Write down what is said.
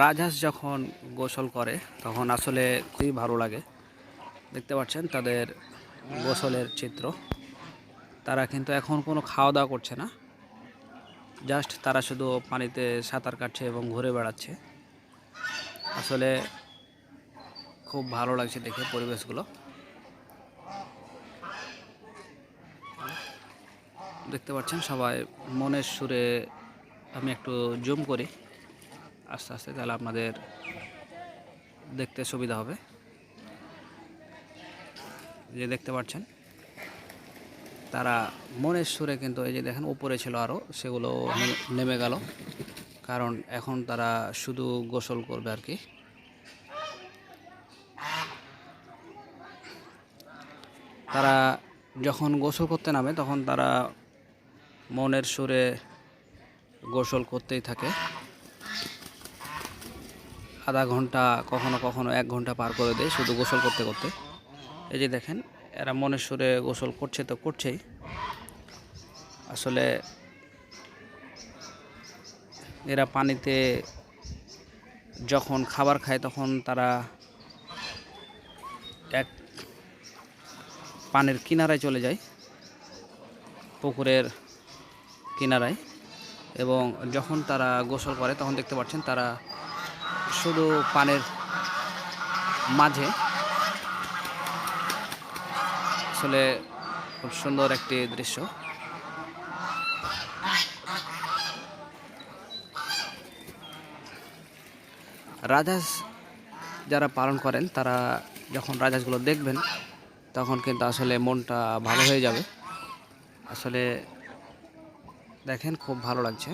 রাজহাঁস যখন গোসল করে, তখন আসলে খুবই ভালো লাগে। দেখতে পাচ্ছেন তাদের গোসলের চিত্র। তারা কিন্তু এখন কোনো খাওয়া দাওয়া করছে না। জাস্ট তারা শুধু পানিতে সাঁতার কাটছে এবং ঘুরে বেড়াচ্ছে। আসলে খুব ভালো লাগছে দেখে পরিবেশগুলো। দেখতে পাচ্ছেন সবাই মনের সুরে আমি একটু জুম করি। আস্তে আস্তে তাহলে আপনাদের দেখতে সুবিধা হবে। যে দেখতে পাচ্ছেন, তারা মনের সুরে কিন্তু এই যে দেখেন উপরে ছিল আরও সেগুলো নেমে গেল। কারণ এখন তারা শুধু গোসল করবে আর কি। তারা যখন গোসল করতে নামে, তখন তারা মনের সুরে গোসল করতেই থাকে। আধা ঘণ্টা, কখনো কখনো এক ঘণ্টা পার করে দেয় শুধু গোসল করতে করতে। এই যে দেখেন, এরা মনের সুরে গোসল করছে তো করছেই। আসলে এরা পানিতে যখন খাবার খায় তখন তারা এক পানির কিনারায় চলে যায়, পুকুরের কিনারায়। এবং যখন তারা গোসল করে তখন দেখতে পাচ্ছেন তারা শুধু পানের মাঝে। আসলে খুব সুন্দর একটি দৃশ্য। রাজহাঁস যারা পালন করেন, তারা যখন রাজহাঁসগুলো দেখবেন, তখন কিন্তু আসলে মনটা ভালো হয়ে যাবে। আসলে দেখেন, খুব ভালো লাগছে।